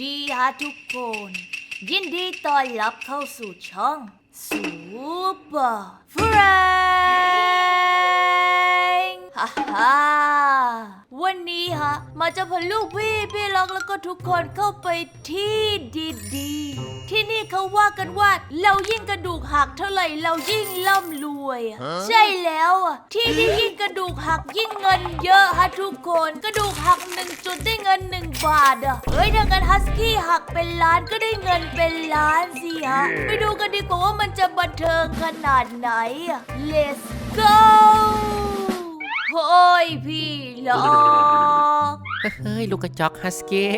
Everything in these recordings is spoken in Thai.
ดีฮะทุกคน ยินดีต้อนรับเข้าสู่ช่องซูเปอร์เฟรน ฮ่าฮ่าวันนี้ฮะ มาจะพาลูกพี่พี่ล็อกแล้วก็ทุกคนเข้าไปที่ดีๆ ที่นี่เขาว่ากันว่าเรายิ่งกระดูกหักเท่าไหร่เรายิ่งร่ำรวยอะใช่แล้วอะที่ที่ยิ่งกระดูกหักยิ่งเงินเยอะฮะทุกคนกระดูกหักหนึ่งจุดได้เงินหนึ่งบาทอะเฮ้ยถ้าเงินฮัสกี้หักเป็นล้านก็ได้เงินเป็นล้านสิฮะไปดูกันดีกว่าว่ามันจะบันเทิงขนาดไหนอะ Let's go โอ้ย พี่ล็อกเฮ้ยลูกกระจอกฮัสกี้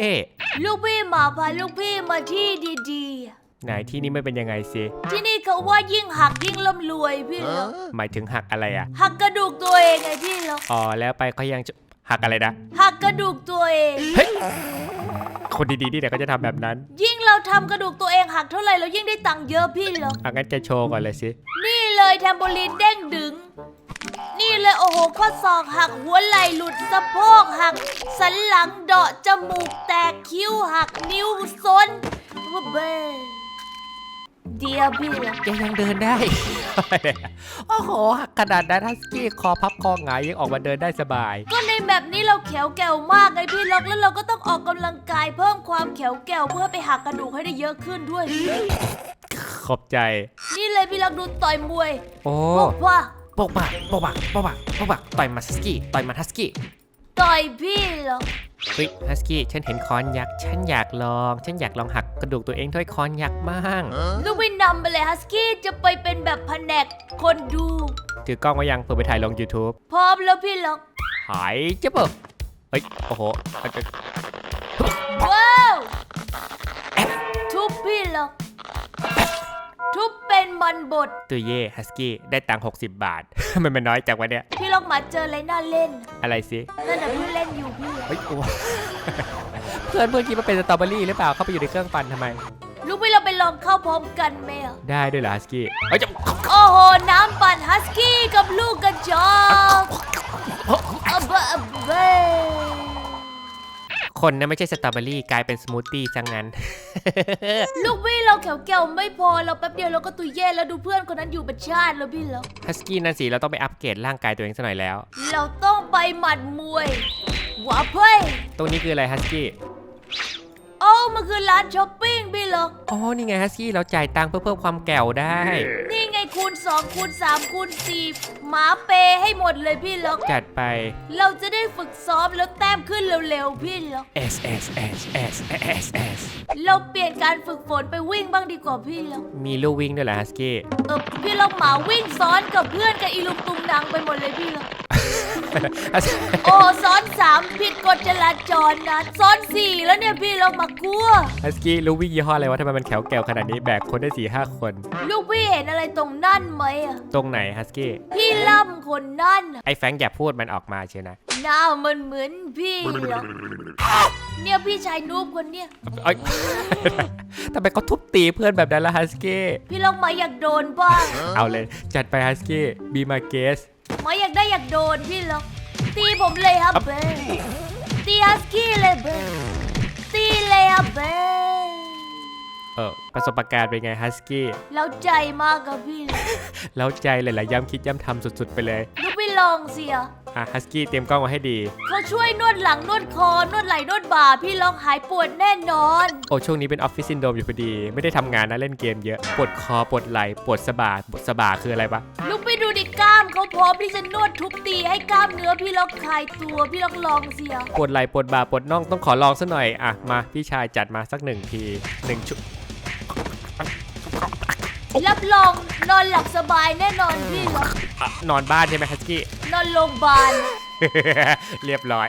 ลูกพี่มาพาลูกพี่มาที่ดีๆไหนที่นี่ไม่เป็นยังไงสิที่นี่เขาว่ายิ่งหักยิ่งร่ำรวยพี่ล็อกหมายถึงหักอะไรอะหักกระดูกตัวเองไงพี่ล็อกอ๋อแล้วไปเขายังจะหักอะไรนะหักกระดูกตัวเอง คนดีๆนี่เดี๋ยวก็จะทำแบบนั้นยิ่งเราทำกระดูกตัวเองหักเท่าไหร่เรายิ่งได้ตังค์เยอะพี่ล็อกอะงั้นแกโชว์ก่อนเลยสินี่เลยแทมโบลีนเด้งดึง นี่เลยโอ้โหข้อศอกหักหัวไหล่หลุดสะโพกหัก สันหลังเดาะจมูกแตกคิ้วหักนิ้วซ้นว่าเบ้เดียวพี่ล็อกแกยังเดินได้ โอ้โหหักขนาดนั้นฮัสกี้คอพับคอหงายยังออกมาเดินได้สบาย ก็ในแบบนี้เราแขวแก่วมากไงพี่ล็อกแล้วเราก็ต้องออกกำลังกายเพิ่มความแขวแก่วเพื่อไปหักกระดูกให้ได้เยอะขึ้นด้วย ขอบใจ นี่เลยพี่ล็อกดูต่อยมวยโอ้บอกว่า โปกบักโปกบักโปกบักโปกบักต่อยมาฮัสกี้ต่อยมาฮัสกี้ต่อยพี่ล็อกเฮ้ยฮัสกี้ฉันเห็นคอนยักษ์ฉันอยากลอง ฉันอยากลองหักกระดูกตัวเองด้วยคอนยักษ์บ้างลูกไปนำไปเลยฮัสกี้จะไปเป็นแบบแผนกคนดูถือกล้องไว้ยังเพื่อไปถ่ายลง YouTube พร้อมแล้วพี่ล็อกหายเจ๊เบิกเฮ้ยโอ้โหอาจจะว้าวทุบพี่ล็อก ทุบเป็นมันบดตัวเย่ฮัสกี้ได้ตังค์60 บาท มันมันน้อยจังวะเนี่ยพี่ล็อกมาเจออะไรน่าเล่นอะไรสินั่นน่ะเพิ่งเล่นอยู่พี่ เฮ้ยโอ้เพื่อนเพื่อนคิดว่าเป็นสตรอเบอรี่หรือเปล่าเข้าไปอยู่ในเครื่องปั่นทำไม ลูกพี่เราไปลองเข้าพร้อมกันไหมอะได้ด้วยเหรอฮัสกี้เฮ้ยจะโอ้โห น้ำปั่นฮัสกี้กับลูกกระจอกอะบะอะเบ้ คนนะไม่ใช่สตรอเบอรี่กลายเป็นสมูทตี้จังงั้น ลูกพี่เราแขวแก้วไม่พอเราแป๊บเดียวเราก็ตุยเย่แล้วดูเพื่อนคนนั้นอยู่เป็นชาติแล้วพี่เราฮัสกี้นั่นสิเราต้องไปอัปเกรดร่างกายตัวเองสักหน่อยแล้ว เราต้องไปหมัดมวยว้าเพ่ยตรงนี้คืออะไรฮัสกี้โอ้มันคือร้านช้อปปิ้งพี่เราอ๋อนี่ไงฮัสกี้เราจ่ายตังค์เพื่อเพิ่มความแก่วได้ นี่ไง คูณ2คูณ3คูณ4หมาเปให้หมดเลยพี่ล็อกจัดไป เราจะได้ฝึกซ้อมแล้วแต้มขึ้นเร็วๆพี่ล็อก S S S S S S เราเปลี่ยนการฝึกฝนไปวิ่งบ้างดีกว่าพี่ล็อกมีลู่วิ่งด้วยเหรอฮัสกี้เออพี่ล็อกหมาวิ่งซ้อนกับเพื่อนกับอีลุงตุงนังไปหมดเลยพี่ล็อก โอ้ซ้อนสามผิดกฎจราจรนะซ้อนสี่แล้วเนี่ยพี่ล็อกมากลัวฮัสกี้ลู่วิ่งยี่ห้ออะไรวะทำไมมันแข็งแกวขนาดนี้แบกคนได้สี่ห้าคน ลูกพี่เห็นอะไรตรงนั่นไหมอะตรงไหนฮัสกี้พี่ล่ำคนนั่นน่ะไอ้แฟรงค์อย่าพูดมันออกมาเชียวนะหน้ามันเหมือนพี่ล็อกเนี่ยพี่ชายนูบคนเนี่ยเอ้ย ทำไมเขาทุบตีเพื่อนแบบนั้นล่ะฮัสกี้พี่ล็อกหมาอยากโดนบ้างเอาเลยจัดไปฮัสกี้บีมาเกส หมาอยากได้อยากโดนพี่ล็อกตีผมเลยครับเบตีฮัสกี้เลยเบตีเลยครับเบเออประสบการณ์เป็นไงฮัสกี้เราใจมากกับพี่ล็อกแล้วใจเลยล่ะย้ำคิดย้ำทำสุด ๆ ไปเลยลูกพี่ลองเสียอะฮัสกี้เตรียมกล้องมาให้ดี เขาช่วยนวดหลังนวดคอนวดไหล่นวดบ่าพี่ล็อกหายปวดแน่นอน โอ้ช่วงนี้เป็นออฟฟิศซินโดรมอยู่พอดี ไม่ได้ทำงานนะเล่นเกมเยอะ ปวดคอปวดไหล่ปวดสะบาปวดสะบาคืออะไรปะลูกไปดู ดิกล้ามเขาพร้อมที่จะนวดทุบตีให้กล้ามเนื้อพี่ล็อกคลายตัวพี่ล็อกลองเสียปวดไหล่ปวดบ่าปวดน่องต้องขอลองซะหน่อยอะมาพี่ชายจัดมาสักหนึ่งทีหนึ่งชุดรับรองนอนหลับสบายแน่นอนพี่ล็อกอะนอนบ้านใช่ไหมฮัสกี้นอนโรงพยาบาล เรียบร้อย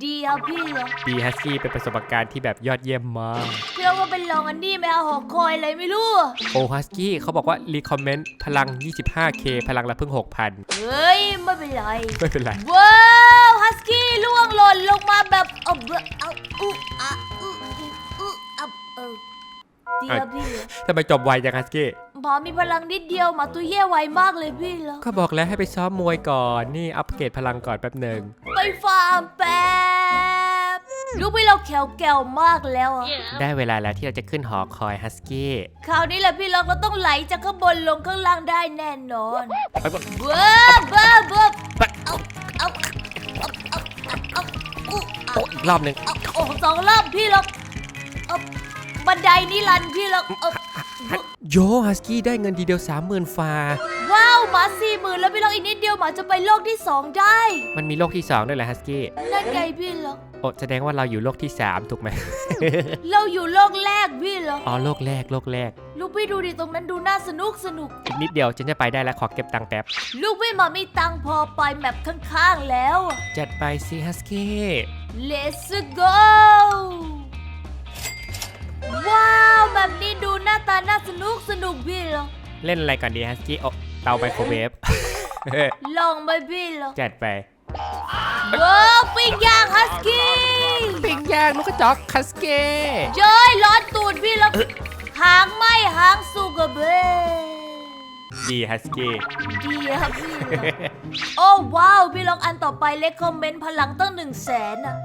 ดีครับพี่ล็อกดีฮัสกี้เป็นประสบการณ์ที่แบบยอดเยี่ยมมาก พี่ล็อกก็เป็นลองอันนี้ไหมเอาหอคอยอะไรไม่รู้ โอ้ฮัสกี้เขาบอกว่ารีคอมเมนต์พลัง 25k พลังละเพิ่ง 6,000 เฮ้ย ไม่เป็นไร ไม่เป็นไร ว้าวฮัสกี้ล่วงหล่นลงมาแบบเอาเบอะเอาอุอะอุอุอุอับเออดีครับพี่ล็อกทำไมจบไวจังฮัสกี้ พอมีพลังนิดเดียวหมาตัวเย่ไวมากเลยพี่ล็อกก็บอกแล้วให้ไปซ้อมมวยก่อน นี่อัปเกรดพลังก่อนแป๊บหนึ่งไปฟาร์มแป๊บลูกพี่ล็อกแขวแก้วมากแล้วอะได้เวลาแล้วที่เราจะขึ้นหอคอยฮัสกี้คราวนี้แหละพี่ล็อกเราต้องไหลจากข้างบนลงข้างล่างได้แน่นอนไปก่อนเบ้อเบ้อเบ้อไปเอาเอาเอาเอาเอาอุ๊เอาโอ้อีกรอบหนึ่งเอาโอ้สองรอบพี่ล็อกเอาบันไดนิรันดร์พี่ล็อกเอา โยฮัสกี้ได้เงินทีเดียวสามหมื่นฟา ว้าวหมาสี่หมื่นแล้วพี่ล็อกอีกนิดเดียวหมาจะไปโลกที่สองได้ มันมีโลกที่สองด้วยแหละฮัสกี้นั่นไงพี่ล็อก โอ้แสดงว่าเราอยู่โลกที่สามถูกไหม เราอยู่โลกแรกพี่ล็อกอ๋อโลกแรกโลกแรก ลูกพี่ดูดิตรงนั้นดูน่าสนุกสนุก อีกนิดเดียวฉันจะไปได้แล้วขอเก็บตังค์แป๊บ ลูกพี่หมามีตังค์พอไปแมปข้างๆแล้วอะจัดไปสิฮัสกี้ Let's go ว้าว แบบนี้ดูหน้าตาน่าสนุกสนุกพี่เหรอเล่นอะไรก่อนดีฮัสกี้โอ้เตาไมโครเวฟลองไปพี่เหรอจัดไปว้าวปิ้งย่างฮัสกี้ปิ้งย่างนกกระจอกฮัสกี้เจ้ยร้อนตูดพี่เหรอหางไหมหางสุกระเบนดีฮัสกี้ดีอะพี่เหรอโอ้ว้าวพี่ลองอันต่อไปเล็กคอมเมนต์พลังตั้งหนึ่งแสนอะ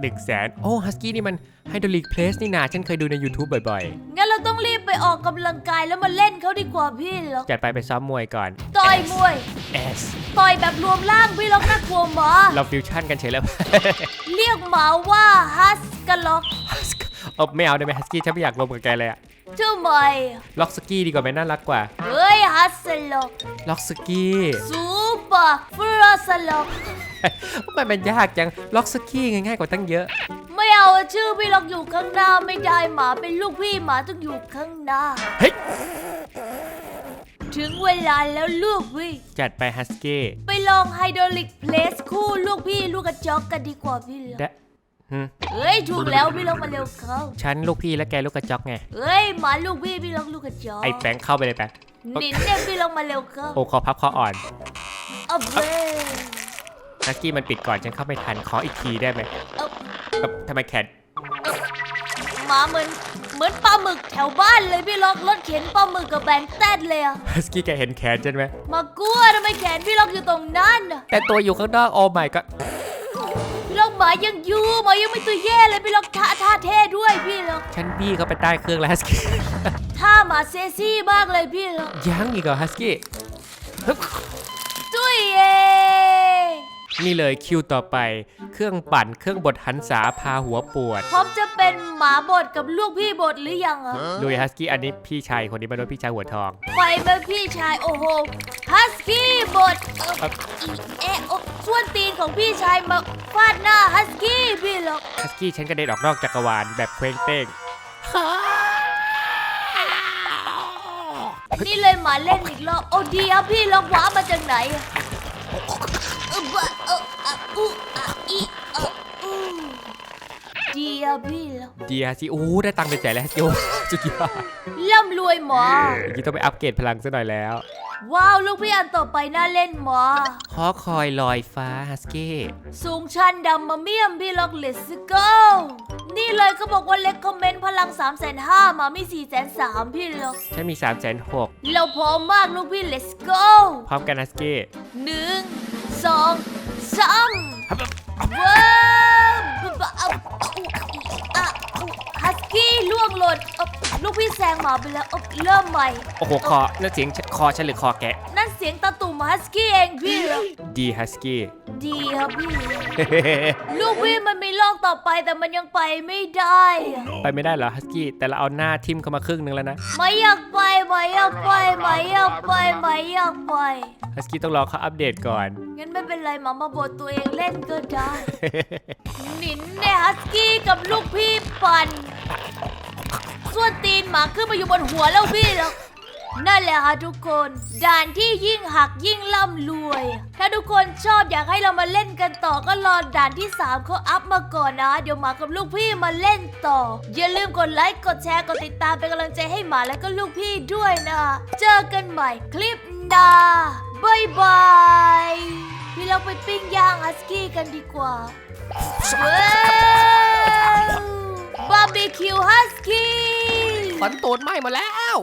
หนึ่งแสนโอ้ฮัสกี้นี่มัน ไฮดรอลิกเพลสนี่นาฉันเคยดูใน YouTube บ่อยงั้นเราต้องรีบไปออกกำลังกายแล้วมาเล่นเขาดีกว่าพี่เหรอๆจัดไปไปซ้อมมวยก่อน ต่อยมวย S ต่อยแบบรวมร่างพี่ล็อกน่ากลัวหมาเราฟิวชั่นกันเฉยแล้ว เรียกหมาว่าฮัสกะล็อกเออไม่เอาได้ไหมฮัสกี้ฉันไม่อยากรวมกับแกเลยอะทำไมล็อกสกี้ดีกว่าไหมน่ารักกว่า เฮ้ยฮัสล็อกล็อกสกี้ ซูเปอร์ฟรอสล็อก ทำไมมันยากจัง ล็อกสกี้ง่ายๆกว่าตั้งเยอะไม่ เอาอะชื่อพี่ล็อกอยู่ข้างหน้าไม่ได้หมาเป็นลูกพี่หมาต้องอยู่ข้างหน้า เฮ้ย ถึงเวลาแล้วลูกพี่ จัดไปฮัสกี้ไปลองไฮดรอลิกเพลสคู่ลูกพี่ลูกกระจอกกันดีกว่าพี่ล็อกได้หึเฮ้ยถูกแล้วพี่ล็อกมาเร็วเข้า ฉันลูกพี่และแกลูกกระจอกไงเฮ้ยหมาลูกพี่พี่ล็อกลูกกระจอกไอ้แปงเข้าไปเลยแปงนินเนี่ยพี่ล็อกมาเร็วเข้าโอ้คอพับคออ่อน เอาเบ้ฮั สกี้มันปิดก่อนฉันเข้าไม่ทันขออีกทีได้ไหมเอาเอ้าทำไมแขนหมาเหมือนเหมือนปลาหมึกแถวบ้านเลยพี่ล็อกรถเข็นปลาหมึกกับแบนแตดเลยอะฮัสกี้แกเห็นแขนฉันไหมมากลัวทำไมแขนพี่ล็อกอยู่ตรงนั้นน่ะแต่ตัวอยู่ข้างนอกโอ้ไม่ก็พี่ล็อกหมายังอยู่หมายังไม่ตัวแย่เลยพี่ล็อกท่าท่าเท่ด้วยพี่ล็อกฉันบี้เข้าไปใต้เครื่องแล้วฮัสกี้ท่าหมาเซ็กซี่มากเลยพี่ล็อกยังอีกเหรอฮัสกี้ นี่เลยคิวต่อไป เครื่องปั่นเครื่องบดหันษาพาหัวปวดพร้อมจะเป็นหมาบดกับลูกพี่บดหรือยังอะลุยฮัสกี้อันนี้พี่ชายคนนี้มาโดนพี่ชายหัวทอง ไปไหมพี่ชายโอ้โหฮัสกี้บดเอ่อครับอีเอะโอ้ส่วนตีนของพี่ชายมาฟาดหน้าฮัสกี้พี่ล็อกฮัสกี้ฉันกระเด็นออกนอกจักรวาลแบบเคว้งเต้งนี่เลยหมาเล่นอีกรอบโอ้ดีครับพี่ล็อกว้ามาจากไหนอะเออบะเอออะอุอะอีอะอูดีอะพี่ล็อกดีฮัสกี้โอ้ได้ตังค์เป็นแสนแล้วฮัสกี้โอ้สุดยอดร่ำรวยหมออย่างนี้ต้องไปอัปเกรดพลังซะหน่อยแล้ว ว้าวลูกพี่อันต่อไปน่าเล่นหมอหอคอยลอยฟ้าฮัสกี้สูงชันดำมาเมี่ยมพี่ล็อกเลสโก้นี่เลยก็บอกว่าเล็กคอมเมนต์พลัง3 5 0 0 0มามี4 3 0 0 0พี่ล็อกฉันมี3ามแสนหกเราพร้อมมากลูกพี่ let's go พร้อมกันฮัสกี้หนึ่ง สองสามว้าวเอาอะฮัสกี้ล่วงหล่นเอาลูกพี่แซงหมาไปแล้วเอาเริ่มใหม่ โอ้โหคอนั่นเสียงคอฉันหรือคอแกะ นั่นเสียงตาตุ่มฮัสกี้เองพี่เหรอดีฮัสกี้ ดีครับพี่ ลูกพี่มันมีโลกต่อไปแต่มันยังไปไม่ได้อะไปไม่ได้เหรอฮัสกี้แต่เราเอาหน้าทิ่มเข้ามาครึ่งนึงแล้วนะไม่อยากไปไม่อยากไปไม่อยากไปไม่อยากไป ฮัสกี้ต้องรอเขาอัปเดตก่อน งั้นไม่เป็นไรหมามาบทตัวเองเล่นก็ได้ หนินเนี่ยฮัสกี้กับลูกพี่ปันส่วนตีนหมาขึ้นมาอยู่บนหัวแล้วพี่แล้ว นั่นแหละค่ะทุกคน ด่านที่ยิ่งหักยิ่งร่ำรวย ถ้าทุกคนชอบอยากให้เรามาเล่นกันต่อก็รอด่านที่3เขาอัพมาก่อนนะ เดี๋ยวหมากับลูกพี่มาเล่นต่อ อย่าลืมกดไลค์กดแชร์กดติดตามเป็นกำลังใจให้หมาและก็ลูกพี่ด้วยนะ เจอกันใหม่คลิปหน้าบายบายพี่เราไปปิ้งย่างฮัสกี้กันดีกว่าว้าวบาร์บีคิวฮัสกี้ฝันตูดไหม้มาแล้ว